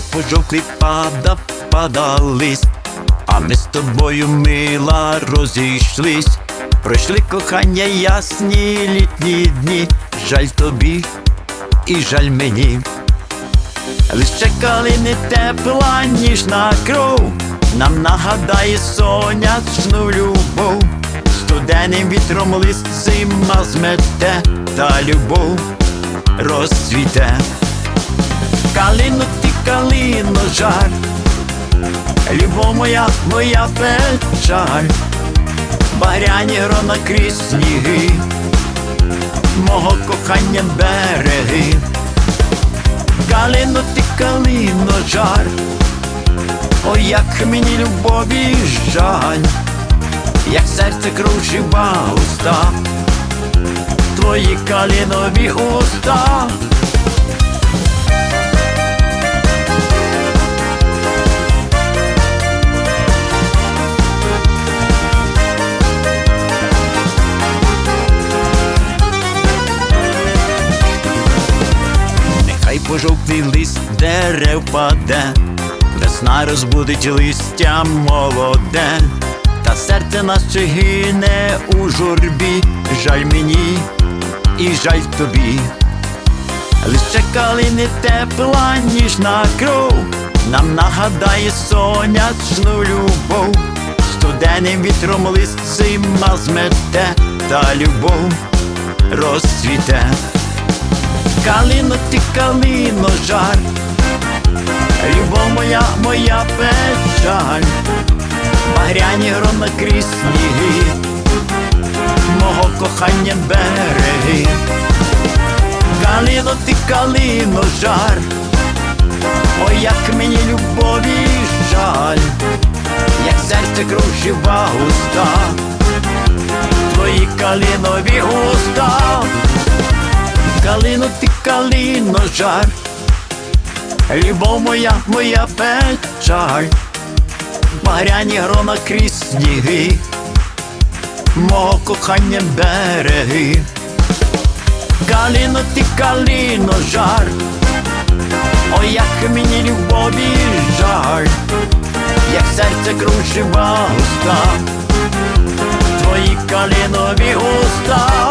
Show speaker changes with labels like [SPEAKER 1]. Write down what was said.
[SPEAKER 1] пожовклі падав, падались, а ми з тобою мила розійшлись. Пройшли кохання ясні літні дні, жаль тобі і жаль мені. Лише калини тепла, ніжна кров, нам нагадає сонячну любов, студенним вітром лист зима змете, та любов розцвіте. Калино ти калино жар, любов моя, моя печаль, багряні грона крізь сніги, мого кохання береги. Калино ти калино жар, ой, як мені любові жаль, як серце кружива уста, твої калинові уста. Пожовклий лист дерев паде, весна розбудить листя молоде, та серце наше гине у журбі, жаль мені і жаль тобі. Лише калини тепла, ніжна кров, нам нагадає сонячну любов, студенним вітром лист зима змете, та любов розцвіте. Калино ти калино жар, любов моя, моя печаль, багряні грона крізь сніги, мого кохання береги. Калино ти калино жар, ой, як мені любові жаль, як серце кружива уста, твої калинові уста. Калино ти калино жар, любов моя, моя печаль, багряні грона крізь сніги, мого кохання береги. Калино ти калино жар, ой, як мені любові жаль, як серце кружива уста, твої калинові уста.